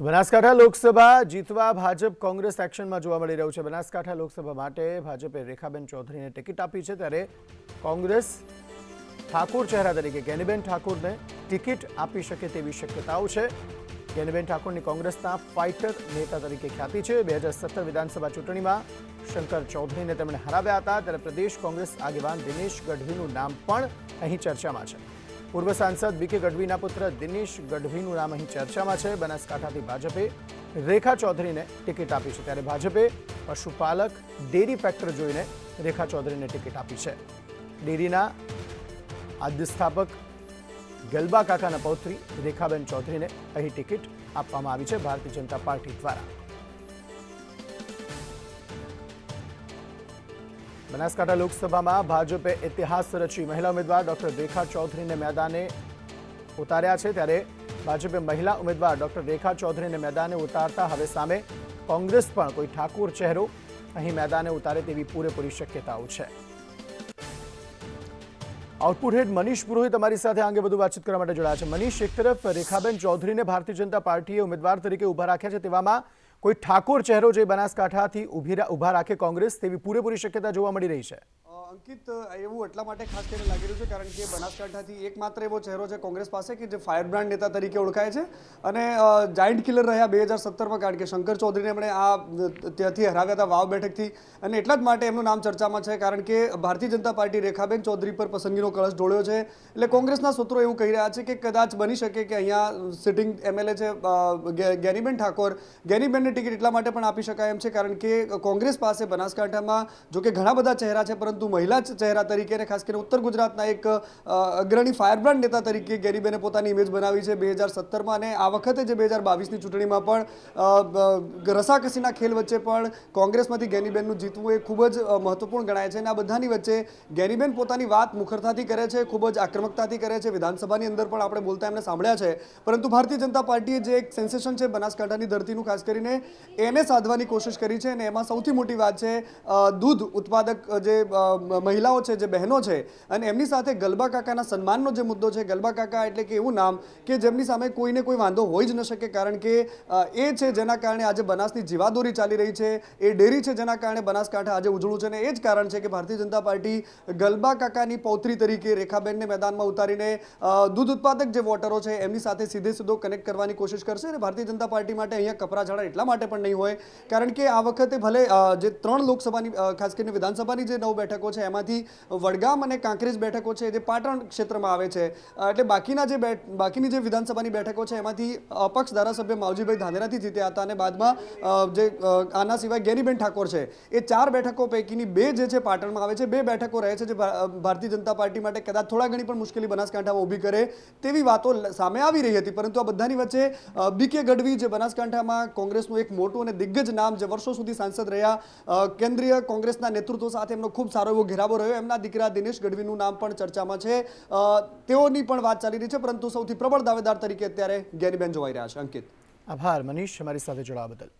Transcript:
બનાસકાંઠા લોકસભા જીતવા ભાજપ કોંગ્રેસ એક્શનમાં જોવા મળી રહ્યું છે. બનાસકાંઠા લોકસભા માટે ભાજપે રેખાબેન ચૌધરીને ટિકિટ આપી છે. ત્યારે કોંગ્રેસ ઠાકોર ચહેરા તરીકે ગેનીબેન ઠાકોરને ટિકિટ આપી શકે તેવી શક્યતાઓ છે. ગેનીબેન ઠાકોરની કોંગ્રેસના ફાઇટર નેતા તરીકે ખ્યાતિ છે. બે હજાર સત્તર વિધાનસભા ચૂંટણીમાં શંકર ચૌધરીને તેમણે હરાવ્યા હતા. ત્યારે પ્રદેશ કોંગ્રેસ આગેવાન દિનેશ ગઢવીનું નામ પણ અહીં ચર્ચામાં છે. પૂર્વ સાંસદ બીકે ગઢવીના પુત્ર દિનેશ ગઢવીનું નામ અહીં ચર્ચામાં છે. બનાસકાંઠાથી ભાજપે રેખા ચૌધરીને ટિકિટ આપી છે. ત્યારે ભાજપે પશુપાલક ડેરી ફેક્ટર જોઈને રેખા ચૌધરીને ટિકિટ આપી છે. ડેરીના આદ્ય સ્થાપક ગલબા કાકાના પૌત્રી રેખાબેન ચૌધરીને અહીં ટિકિટ આપવામાં આવી છે. ભારતીય જનતા પાર્ટી દ્વારા બનાસકાંઠા લોકસભામાં ભાજપે ઇતિહાસ રચી મહિલા ઉમેદવાર ડોક્ટર રેખા ચૌધરીને મેદાને ઉતાર્યા છે. ત્યારે ભાજપે મહિલા ઉમેદવાર ડોક્ટર રેખા ચૌધરીને મેદાને ઉતારતા હવે સામે કોંગ્રેસ પણ કોઈ ઠાકુર ચહેરો અહીં મેદાને ઉતારે તેવી પૂરેપૂરી શક્યતાઓ છે. આઉટપુટ હેડ મનીષ પુરોહિત અમારી સાથે આ અંગે વધુ વાતચીત કરવા માટે જોડાયા છે. મનીષ, એક તરફ રેખાબેન ચૌધરીને ભારતીય જનતા પાર્ટીએ ઉમેદવાર તરીકે ઊભા રાખ્યા છે તેવામાં કોઈ ઠાકોર ચહેરો જે બનાસકાંઠાથી ઊભી રાખે કોંગ્રેસ, તેવી પૂરેપૂરી શક્યતા જોવા મળી રહી છે. અંકિત એવું એટલા માટે ખાસ કરીને લાગી રહ્યું છે, કારણ કે બનાસકાંઠાથી એકમાત્ર એવો ચહેરો છે કોંગ્રેસ પાસે કે જે ફાયર બ્રાન્ડ નેતા તરીકે ઓળખાય છે. અને જાયન્ટ કિલર રહ્યા બે હજાર સત્તરમાં, કારણ કે શંકર ચૌધરીને એમણે આ ત્યાંથી હરાવ્યા હતા વાવ બેઠકથી. અને એટલા જ માટે એમનું નામ ચર્ચામાં છે, કારણ કે ભારતીય જનતા પાર્ટી રેખાબેન ચૌધરી પર પસંદગીનો કળશ ઢોળ્યો છે. એટલે કોંગ્રેસના સૂત્રો એવું કહી રહ્યા છે કે કદાચ બની શકે કે અહીંયા સિટિંગ એમએલએ છે ગેનીબેન ઠાકોર. જ્ઞાનીબેન ઠાકોર ટિકિટ એટલા માટે પણ આપી શકાય એમ છે, કારણ કે કોંગ્રેસ પાસે બનાસકાંઠામાં જો કે ઘણા બધા ચહેરા છે, પરંતુ મહિલા ચહેરા તરીકે અને ખાસ કરીને ઉત્તર ગુજરાતના એક અગ્રણી ફાયરબ્રાન્ડ નેતા તરીકે ગેરીબેને પોતાની ઇમેજ બનાવી છે બે હજાર સત્તરમાં અને આ વખતે જે બે હજાર બાવીસની ચૂંટણીમાં પણ રસાકસીના ખેલ વચ્ચે પણ કોંગ્રેસમાંથી ગેનીબેનનું જીતવું એ ખૂબ જ મહત્વપૂર્ણ ગણાય છે અને આ બધાની વચ્ચે ગેનીબેન પોતાની વાત મુખરતાથી કરે છે, ખૂબ જ આક્રમકતાથી કરે છે, વિધાનસભાની અંદર પણ આપણે બોલતા એમને સાંભળ્યા છે. પરંતુ ભારતીય જનતા પાર્ટીએ જે એક સેન્સેશન છે બનાસકાંઠાની ધરતીનું, ખાસ કરીને એને સાધવાની કોશિશ કરી છે અને એમાં સૌથી મોટી વાત છે દૂધ ઉત્પાદક જે મહિલાઓ છે, જે બહેનો છે, અને એમની સાથે ગલબા કાકાના સન્માનનો જે મુદ્દો છે, ગલબા કાકા એટલે કે એવું નામ કે જેમની સામે કોઈને કોઈ વાંધો હોઈ જ ન શકે, કારણ કે એ છે જેના કારણે આજે બનાસની જીવાદોરી ચાલી રહી છે, એ ડેરી છે જેના કારણે બનાસકાંઠા આજે ઉજળું છે, અને એ જ કારણ છે કે ભારતીય જનતા પાર્ટી ગલબા કાકાની પૌત્રી તરીકે રેખાબેનને મેદાનમાં ઉતારીને દૂધ ઉત્પાદક જે વોટરો છે, એમની સાથે સીધે સીધો કનેક્ટ કરવાની કોશિશ કરશે અને ભારતીય જનતા પાર્ટી માટે અહીંયા કપરા ઝાડા એટલા માટે પણ નહીં હોય. કારણ કે આ વખતે ભલે જે ત્રણ લોકસભાની ખાસ કરીને વિધાનસભાની જે નવ બેઠકો છે, એમાંથી વડગામ અને કાંકરેજ બેઠકો છે, જે પાટણ ક્ષેત્રમાં આવે છે. એટલે બાકીના જે બાકીની જે વિધાનસભાની બેઠકો છે, એમાંથી અપક્ષ ધારાસભ્ય માવજીભાઈ ધાનેરાથી જીત્યા હતા અને બાદમાં જે આના સિવાય ગેરીબેન ઠાકોર છે. એ ચાર બેઠકો પૈકીની બે જે છે પાટણમાં આવે છે, બે બેઠકો રહે છે જે ભારતીય જનતા પાર્ટી માટે કદાચ થોડા ઘણી પણ મુશ્કેલી બનાસકાંઠામાં ઊભી કરે તેવી વાતો સામે આવી રહી હતી. પરંતુ આ બધાની વચ્ચે બીકે ગઢવી જે બનાસકાંઠામાં કોંગ્રેસનું એક મોટું અને દિગ્ગજ નામ જે વર્ષો સુધી સાંસદ રહ્યા કેન્દ્રીય કોંગ્રેસના નેતૃત્વ સાથે એમનો ખૂબ સારો એવો ઘેરાવો રહ્યો. એમના દીકરા દિનેશ ગઢવીનું નામ પણ ચર્ચામાં છે. તેઓની પણ વાત ચાલી રહી છે, પરંતુ સૌથી પ્રબળ દાવેદાર તરીકે અત્યારે ગેરીબેન જોવાઈ રહ્યા છે. અંકિત. આભાર, મનીષ. અમારી સાથે જોડાવા બદલ.